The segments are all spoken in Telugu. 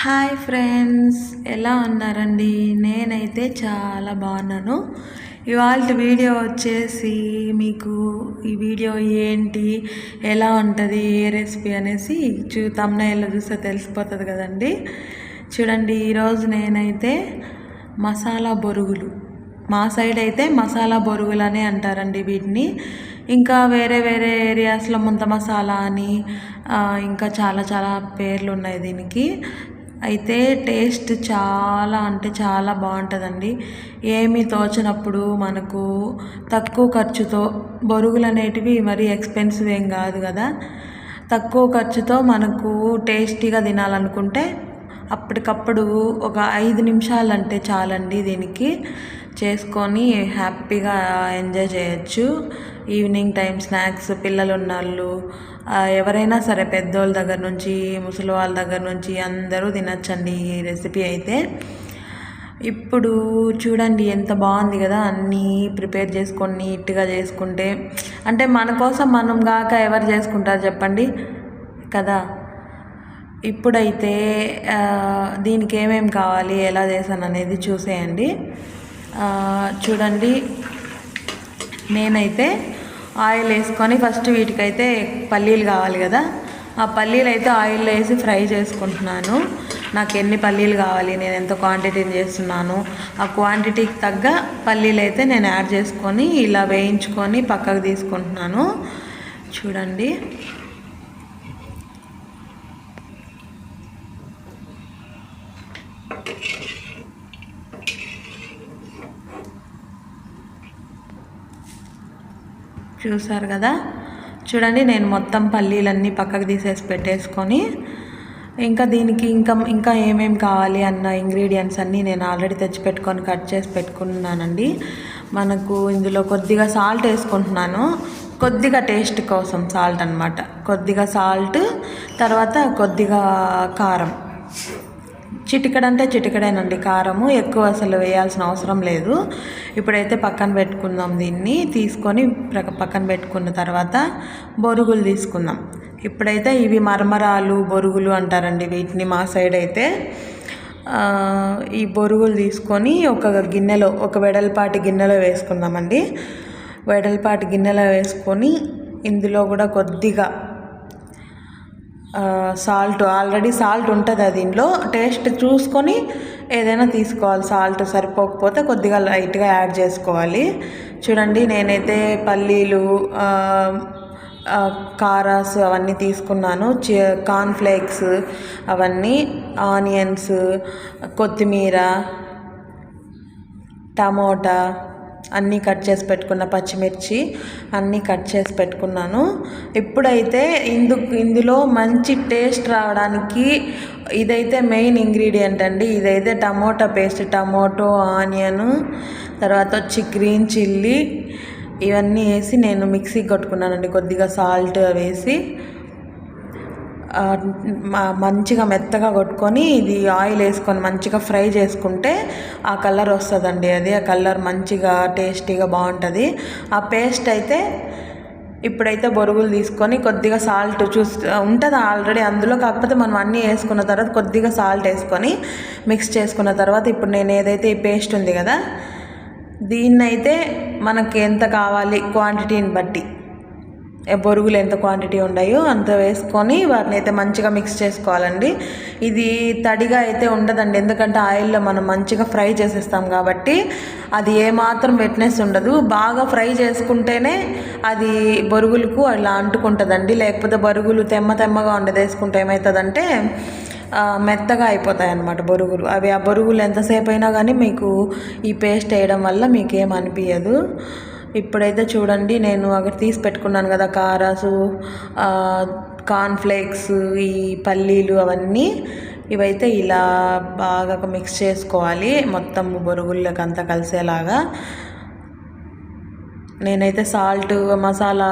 హాయ్ ఫ్రెండ్స్ ఎలా ఉన్నారండి? నేనైతే చాలా బాగున్నాను. ఇవాళ వీడియో వచ్చేసి మీకు ఈ వీడియో ఏంటి ఎలా ఉంటుంది ఏ రెసిపీ అనేసి చూ తమ్నైల్లో చూస్తే తెలిసిపోతుంది కదండి. చూడండి ఈరోజు నేనైతే మసాలా బొరుగులు. మా సైడ్ అయితే మసాలా బొరుగులు అనే అంటారండి వీటిని. ఇంకా వేరే వేరే ఏరియాస్లో ముంత మసాలా అని ఇంకా చాలా చాలా పేర్లు ఉన్నాయి దీనికి. అయితే టేస్ట్ చాలా అంటే చాలా బాగుంటుందండి. ఏమీ తోచనప్పుడు మనకు తక్కువ ఖర్చుతో బొరుగులు అనేటివి మరీ ఎక్స్పెన్సివ్ ఏం కాదు కదా. తక్కువ ఖర్చుతో మనకు టేస్టీగా తినాలనుకుంటే అప్పటికప్పుడు ఒక ఐదు నిమిషాలు అంటే చాలండి దీనికి. చేసుకొని హ్యాపీగా ఎంజాయ్ చేయొచ్చు. ఈవినింగ్ టైం స్నాక్స్ పిల్లలు ఉన్నోళ్ళు ఎవరైనా సరే పెద్దోళ్ళ దగ్గర నుంచి ముసలి వాళ్ళ దగ్గర నుంచి అందరూ తినచ్చండి ఈ రెసిపీ అయితే. ఇప్పుడు చూడండి ఎంత బాగుంది కదా అన్నీ ప్రిపేర్ చేసుకొని నీట్గా చేసుకుంటే. అంటే మన కోసం మనం కాక ఎవరు చేసుకుంటారు చెప్పండి? కదా? ఇప్పుడైతే దీనికి ఏమేమి కావాలి ఎలా చేశాను అనేది చూసేయండి. చూడండి. నేనైతే ఆయిల్ వేసుకొని ఫస్ట్ వీటికైతే పల్లీలు కావాలి కదా. ఆ పల్లీలు అయితే ఆయిల్లో వేసి ఫ్రై చేసుకుంటున్నాను. నాకు ఎన్ని పల్లీలు కావాలి నేను ఎంత క్వాంటిటీని చేస్తున్నాను ఆ క్వాంటిటీకి తగ్గ పల్లీలు అయితే నేను యాడ్ చేసుకొని ఇలా వేయించుకొని పక్కకు తీసుకుంటున్నాను. చూడండి. చూసారు కదా? చూడండి నేను మొత్తం పల్లీలన్నీ పక్కకు తీసేసి పెట్టేసుకొని ఇంకా దీనికి ఇంకా ఇంకా ఏమేమి కావాలి అన్న ఇంగ్రీడియంట్స్ అన్నీ నేను ఆల్రెడీ తెచ్చి పెట్టుకొని కట్ చేసి పెట్టుకున్నానండి. మనకు ఇందులో కొద్దిగా సాల్ట్ వేసుకుంటున్నాను. కొద్దిగా టేస్ట్ కోసం సాల్ట్ అనమాట కొద్దిగా సాల్ట్ తర్వాత కొద్దిగా కారం. చిటికడంటే చిటికడేనండి కారము. ఎక్కువ అసలు వేయాల్సిన అవసరం లేదు. ఇప్పుడైతే పక్కన పెట్టుకుందాం దీన్ని. తీసుకొని ప్రక్క- పక్కన పెట్టుకున్న తర్వాత బొరుగులు తీసుకుందాం. ఇప్పుడైతే ఇవి మరమరాలు బొరుగులు అంటారండి వీటిని మా సైడ్ అయితే ఈ బొరుగులు తీసుకొని ఒక గిన్నెలో ఒక వెడల్పాటి గిన్నెలో వేసుకుందామండి. వెడల్పాటి గిన్నెలో వేసుకొని ఇందులో కూడా కొద్దిగా సాల్ట్ ఆల్రెడీ సాల్ట్ ఉంటుంది అది దీనిలో టేస్ట్ చూసుకొని ఏదైనా తీసుకోవాలి. సాల్ట్ సరిపోకపోతే కొద్దిగా లైట్గా యాడ్ చేసుకోవాలి. చూడండి నేనైతే పల్లీలు కారాస్ అవన్నీ తీసుకున్నాను. కార్న్ ఫ్లేక్స్ అవన్నీ ఆనియన్స్ కొత్తిమీర టమోటా అన్నీ కట్ చేసి పెట్టుకున్న పచ్చిమిర్చి అన్నీ కట్ చేసి పెట్టుకున్నాను. ఇప్పుడైతే ఇందు ఇందులో మంచి టేస్ట్ రావడానికి ఇదైతే మెయిన్ ఇంగ్రీడియంట్ అండి. ఇదైతే టమోటా పేస్ట్ టమోటో ఆనియను తర్వాత వచ్చి గ్రీన్ చిల్లీ ఇవన్నీ వేసి నేను మిక్సీ కొట్టుకున్నానండి. కొద్దిగా సాల్ట్ వేసి మంచిగా మెత్తగా కొట్టుకొని ఇది ఆయిల్ వేసుకొని మంచిగా ఫ్రై చేసుకుంటే ఆ కలర్ వస్తుందండి అది. ఆ కలర్ మంచిగా టేస్టీగా బాగుంటుంది. ఆ పేస్ట్ అయితే ఇప్పుడైతే బొరుగులు తీసుకొని కొద్దిగా సాల్ట్ చూస్ ఉంటుంది ఆల్రెడీ అందులో? కాకపోతే మనం అన్నీ వేసుకున్న తర్వాత కొద్దిగా సాల్ట్ వేసుకొని మిక్స్ చేసుకున్న తర్వాత ఇప్పుడు నేను ఏదైతే ఈ పేస్ట్ ఉంది కదా దీన్నైతే మనకి ఎంత కావాలి క్వాంటిటీని బట్టి? బొరుగులు ఎంత క్వాంటిటీ ఉన్నాయో అంత వేసుకొని వాటిని అయితే మంచిగా మిక్స్ చేసుకోవాలండి. ఇది తడిగా అయితే ఉండదండి. ఎందుకంటే ఆయిల్లో మనం మంచిగా ఫ్రై చేసేస్తాం కాబట్టి అది ఏమాత్రం వెట్నెస్ ఉండదు. బాగా ఫ్రై చేసుకుంటేనే అది బొరుగులకు అలా అంటుకుంటుందండి. లేకపోతే బొరుగులు తెమ్మ తెమ్మగా ఉండదు వేసుకుంటే ఏమవుతుందంటే మెత్తగా అయిపోతాయి అన్నమాట బొరుగులు. అవి ఆ బొరుగులు ఎంతసేపు అయినా కానీ మీకు ఈ పేస్ట్ వేయడం వల్ల మీకు ఏం అనిపించదు ఇప్పుడైతే చూడండి నేను అక్కడ తీసి పెట్టుకున్నాను కదా కారాసు కార్న్ ఫ్లేక్స్ ఈ పల్లీలు అవన్నీ. ఇవైతే ఇలా బాగా మిక్స్ చేసుకోవాలి మొత్తం బొరుగుల్లోకి అంతా కలిసేలాగా. నేనైతే సాల్ట్ మసాలా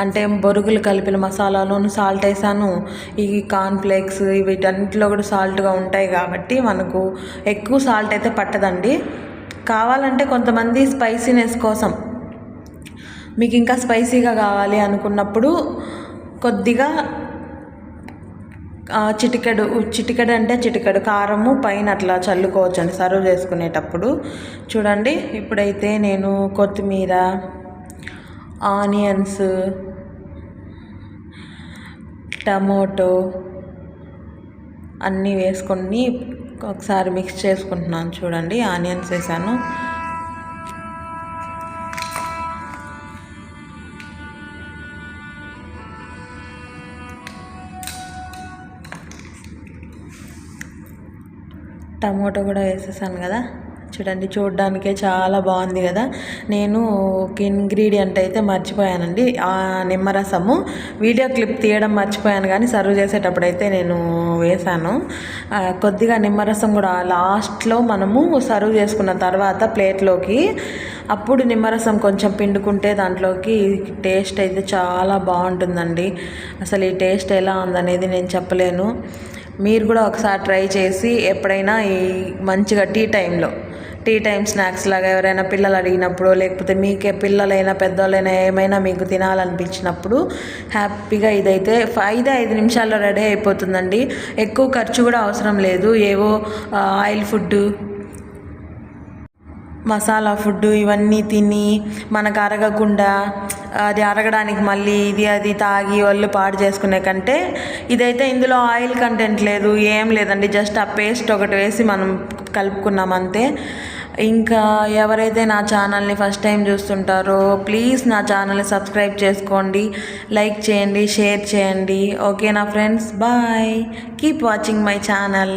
అంటే బొరుగులు కలిపిన మసాలాలోను సాల్ట్ వేసాను. ఈ కార్న్ ఫ్లేక్స్ వీటన్నిటిలో కూడా సాల్ట్గా ఉంటాయి కాబట్టి మనకు ఎక్కువ సాల్ట్ అయితే పట్టదండి. కావాలంటే కొంతమంది స్పైసీనెస్ కోసం మీకు ఇంకా స్పైసీగా కావాలి అనుకున్నప్పుడు కొద్దిగా చిటికెడు చిటికెడు అంటే చిటికెడు కారము పైన అట్లా చల్లుకోవచ్చు అండి సర్వ్ చేసుకునేటప్పుడు. చూడండి ఇప్పుడైతే నేను కొత్తిమీర ఆనియన్స్ టమోటో అన్నీ వేసుకొని ఒకసారి మిక్స్ చేసుకుంటున్నాను. చూడండి ఆనియన్స్ వేసాను. టమాటో కూడా వేసేసాను కదా. చూడండి చూడడానికే చాలా బాగుంది కదా. నేను ఒక ఇంగ్రీడియంట్ అయితే మర్చిపోయానండి. ఆ నిమ్మరసము. వీడియో క్లిప్ తీయడం మర్చిపోయాను కానీ సర్వ్ చేసేటప్పుడు అయితే నేను వేశాను కొద్దిగా నిమ్మరసం కూడా లాస్ట్లో మనము సర్వ్ చేసుకున్న తర్వాత ప్లేట్లోకి అప్పుడు నిమ్మరసం కొంచెం పిండుకుంటే దాంట్లోకి టేస్ట్ అయితే చాలా బాగుంటుందండి. అసలు ఈ టేస్ట్ ఎలా ఉందనేది నేను చెప్పలేను. మీరు కూడా ఒకసారి ట్రై చేసి ఎప్పుడైనా ఈ మంచిగా టీ టైంలో టీ టైం స్నాక్స్ లాగా ఎవరైనా పిల్లలు అడిగినప్పుడు లేకపోతే మీకే పిల్లలైనా పెద్దవాళ్ళైనా ఏమైనా మీకు తినాలనిపించినప్పుడు హ్యాపీగా ఇదైతే ఐదు ఐదు నిమిషాల్లో రెడీ అయిపోతుందండి. ఎక్కువ ఖర్చు కూడా అవసరం లేదు. ఏవో ఆయిల్ ఫుడ్ మసాలా ఫుడ్ ఇవన్నీ తిని మనకు అరగకుండా అది అరగడానికి మళ్ళీ ఇది అది తాగి వాళ్ళు పాడు చేసుకునే కంటే ఇదైతే ఇందులో ఆయిల్ కంటెంట్ లేదు ఏం లేదండి. జస్ట్ ఆ పేస్ట్ ఒకటి వేసి మనం కలుపుకున్నాం అంతే. ఇంకా ఎవరైతే నా ఛానల్ని ఫస్ట్ టైం చూస్తుంటారో ప్లీజ్ నా ఛానల్ని సబ్స్క్రైబ్ చేసుకోండి లైక్ చేయండి షేర్ చేయండి. ఓకేనా friends? Bye. Keep watching my channel.